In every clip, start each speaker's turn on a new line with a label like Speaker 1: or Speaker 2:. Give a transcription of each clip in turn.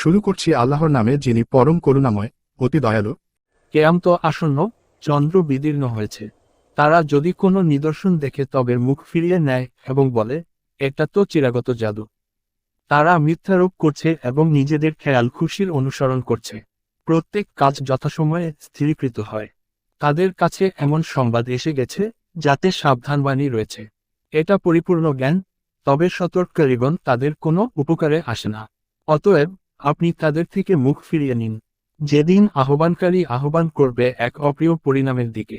Speaker 1: শুরু করছি আল্লাহর নামে যিনি পরম করুণাময়, অতি দয়ালু।
Speaker 2: কেয়ামত আসন্ন, চন্দ্র বিদীর্ণ হয়েছে। তারা যদি কোনো নিদর্শন দেখে তবে মুখ ফিরিয়ে নেয় এবং বলে, এটা তো চিরাগত জাদু। তারা মিথ্যারোপ করছে এবং নিজেদের খেয়াল খুশির অনুসরণ করছে। প্রত্যেক কাজ যথাসময়ে স্থিরীকৃত হয়। তাদের কাছে এমন সংবাদ এসে গেছে, যাতে সাবধানবাণী রয়েছে। এটা পরিপূর্ণ জ্ঞান, তবে সতর্ককারীগণ তাদের কোনো উপকারে আসে না। অতএব আপনি তাদের থেকে মুখ ফিরিয়ে নিন। যেদিন আহ্বানকারী আহ্বান করবে এক অপ্রিয় পরিণামের দিকে,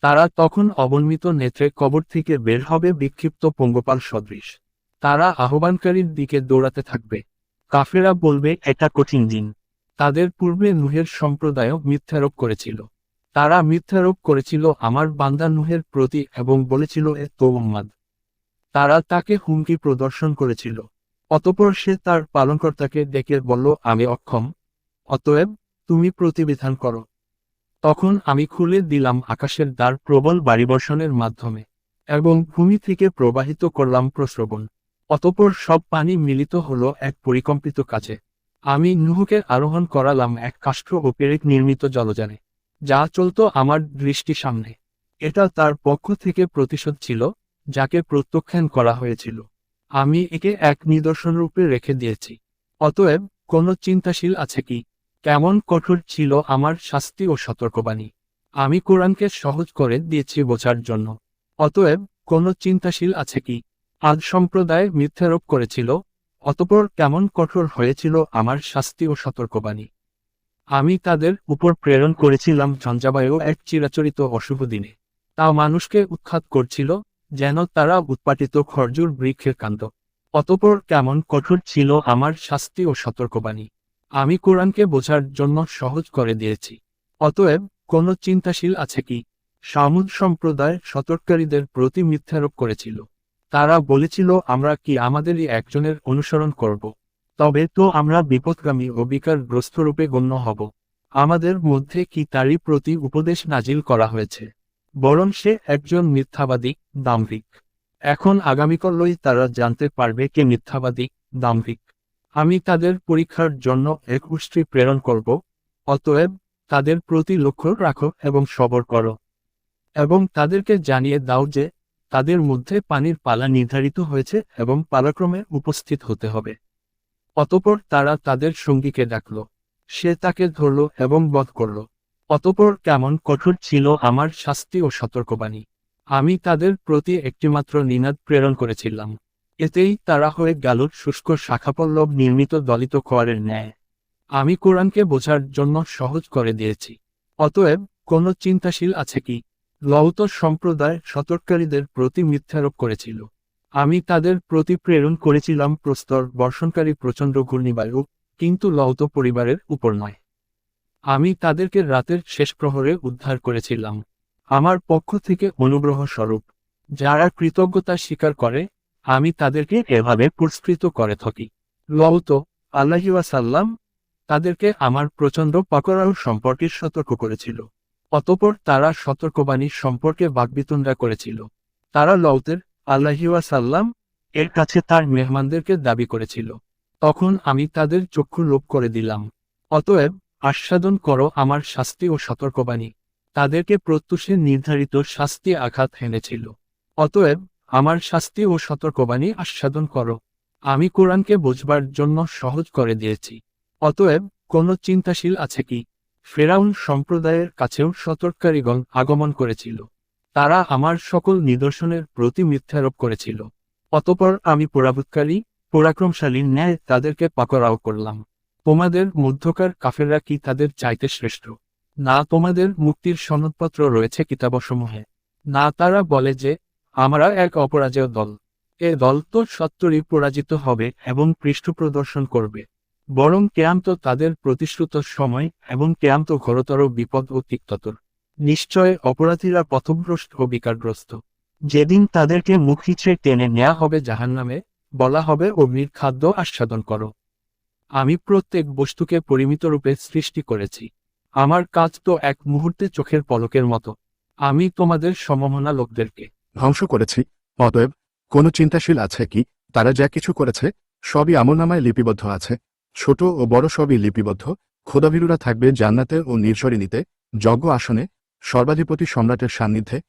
Speaker 2: তারা তখন অবনমিত নেত্রে কবর থেকে বের হবে বিক্ষিপ্ত পঙ্গপাল সদৃশ। তারা আহ্বানকারীর দিকে দৌড়াতে থাকবে। কাফেরা বলবে, এটা কঠিন দিন। তাদের পূর্বে নুহের সম্প্রদায়ও মিথ্যারোপ করেছিল। তারা মিথ্যারোপ করেছিল আমার বান্দা নুহের প্রতি এবং বলেছিল, এ তোমমাদ তারা তাকে হুমকি প্রদর্শন করেছিল। অতপর সে তার পালনকর্তাকে ডেকে বলল, আমি অক্ষম। অতএব তুমি প্রতিবিধান করো। তখন আমি খুলে দিলাম আকাশের দ্বার প্রবল বাড়িবর্ষণের মাধ্যমে এবং ভূমি থেকে প্রবাহিত করলাম প্রশ্রবণ অতপর সব পানি মিলিত হলো এক পরিকম্পিত কাজে আমি নুহুকে আরোহণ করালাম এক কাষ্ঠ ও পেরেক নির্মিত জলযানে। যা চলত আমার দৃষ্টি সামনে। এটা তার পক্ষ থেকে প্রতিশোধ ছিল, যাকে প্রত্যাখ্যান করা হয়েছিল। আমি একে এক নিদর্শন রূপে রেখে দিয়েছি। অতএব কোনো চিন্তাশীল আছে কি? কেমন কঠোর ছিল আমার শাস্তি ও সতর্কবাণী। আমি কোরআনকে সহজ করে দিয়েছি বোঝার জন্য। অতএব কোনো চিন্তাশীল আছে কি? আজ সম্প্রদায় মিথ্যারোপ করেছিল, অতপর কেমন কঠোর হয়েছিল আমার শাস্তি ও সতর্কবাণী। আমি তাদের উপর প্রেরণ করেছিলাম ঝঞ্ঝাবায়ু এক চিরাচরিত অশুভ দিনে। তা মানুষকে উৎখাত করছিল যেন তারা উৎপাটিত খরজুর বৃক্ষের কাণ্ড। অতপর কেমন কঠোর ছিল আমার শাস্তি ও সতর্কবাণী। আমি কোরআনকে বোঝার জন্য সহজ করে দিয়েছি। অতএব, কোনো চিন্তাশীল আছে কি? সামুদ সম্প্রদায় সতর্ককারীদের প্রতি মিথ্যারোপ করেছিল। তারা বলেছিল, আমরা কি আমাদেরই একজনের অনুসরণ করব? তবে তো আমরা বিপদগামী ও বিকারগ্রস্ত রূপে গণ্য হব। আমাদের মধ্যে কি তারই প্রতি উপদেশ নাজিল করা হয়েছে? বরং সে একজন মিথ্যাবাদী, দাম্ভিক। এখন আগামীকালই তারা জানতে পারবে কে মিথ্যাবাদী, দাম্ভিক। আমি তাদের পরীক্ষার জন্য এক উষ্ট্রি প্রেরণ করব, অতএব তাদের প্রতি লক্ষ্য রাখো এবং সবর করো। এবং তাদেরকে জানিয়ে দাও যে তাদের মধ্যে পানির পালা নির্ধারিত হয়েছে এবং পালাক্রমে উপস্থিত হতে হবে। অতপর তারা তাদের সঙ্গীকে ডাকল। সে তাকে ধরল এবং বধ করল। অতপর কেমন কঠোর ছিল আমার শাস্তি ও সতর্কবাণী। আমি তাদের প্রতি একটিমাত্র নিনাদ প্রেরণ করেছিলাম। এতেই তারা হয়ে গেল শুষ্ক শাখাপল্লব নির্মিত দলিত খোয়ারের ন্যায়। আমি কোরআনকে বোঝার জন্য সহজ করে দিয়েছি। অতএব কোন চিন্তাশীল আছে কি? লৌত সম্প্রদায় সতর্ককারীদের প্রতি মিথ্যারোপ করেছিল। আমি তাদের প্রতি প্রেরণ করেছিলাম প্রস্তর বর্ষণকারী প্রচণ্ড ঘূর্ণিবায়ু, কিন্তু লৌত পরিবারের উপর নয়। আমি তাদেরকে রাতের শেষ প্রহরে উদ্ধার করেছিলাম। আমার পক্ষ থেকে অনুগ্রহ স্বরূপ, যারা কৃতজ্ঞতা স্বীকার করে, আমি তাদেরকে এভাবে পুরস্কৃত করে থাকি। লৌত আল্লাহিওয়াসাল্লাম তাদেরকে আমার প্রচণ্ড পাকড়াও সম্পর্কে সতর্ক করেছিল। অতপর তারা সতর্কবাণী সম্পর্কে বাগবিতণ্ডা করেছিল। তারা লৌতের আল্লাহিওয়াসাল্লাম এর কাছে তার মেহমানদেরকে দাবি করেছিল। তখন আমি তাদের চক্ষু লোপ করে দিলাম। অতএব আস্বাদন করো আমার শাস্তি ও সতর্কবাণী। তাদেরকে প্রত্যুষে নির্ধারিত শাস্তি আঘাত হেনেছিল। অতএব, আমার শাস্তি ও সতর্কবাণী আস্বাদন করো। আমি কোরআনকে বোঝবার জন্য সহজ করে দিয়েছি। অতএব, কোনো চিন্তাশীল আছে কি? ফেরাউন সম্প্রদায়ের কাছেও সতর্ককারীগণ আগমন করেছিল। তারা আমার সকল নিদর্শনের প্রতি মিথ্যারোপ করেছিল। অতপর আমি পরাভূতকারী পরাক্রমশালীর ন্যায় তাদেরকে পাকড়াও করলাম। তোমাদের মধ্যকার কাফেররা কি তাদের চাইতে শ্রেষ্ঠ? না, তোমাদের মুক্তির সনদপত্র রয়েছে কিতাবসমূহে। না, তারা বলে যে, আমরা এক অপরাজেয় দল। এ দল তো সত্তরই পরাজিত হবে এবং পৃষ্ঠ প্রদর্শন করবে। বরং কেয়ান্ত তাদের প্রতিশ্রুত সময় এবং কেয়ান্ত ঘোরতর বিপদ ও তিক্ততর নিশ্চয় অপরাধীরা পথভ্রষ্ট ও বিকারগ্রস্ত। যেদিন তাদেরকে মুখিছে টেনে নেওয়া হবে জাহান্নামে, বলা হবে অগ্নির খাদ্য আস্বাদন করো। আমি প্রত্যেক বস্তুকে পরিমিত রূপে সৃষ্টি করেছি। আমার কাজ তো এক মুহূর্তে চোখের পলকের মতো। আমি তোমাদের সমমনা লোকদেরকে।
Speaker 1: ধ্বংস করেছি। অতএব, কোনো চিন্তাশীল আছে কি? তারা যা কিছু করেছে, সবই আমলনামায় লিপিবদ্ধ আছে। ছোট ও বড় সবই লিপিবদ্ধ। খোদাভীরুরা থাকবে জান্নাতে ও নির্সরিণীতে যজ্ঞ আসনে, সর্বাধিপতি সম্রাটের সান্নিধ্যে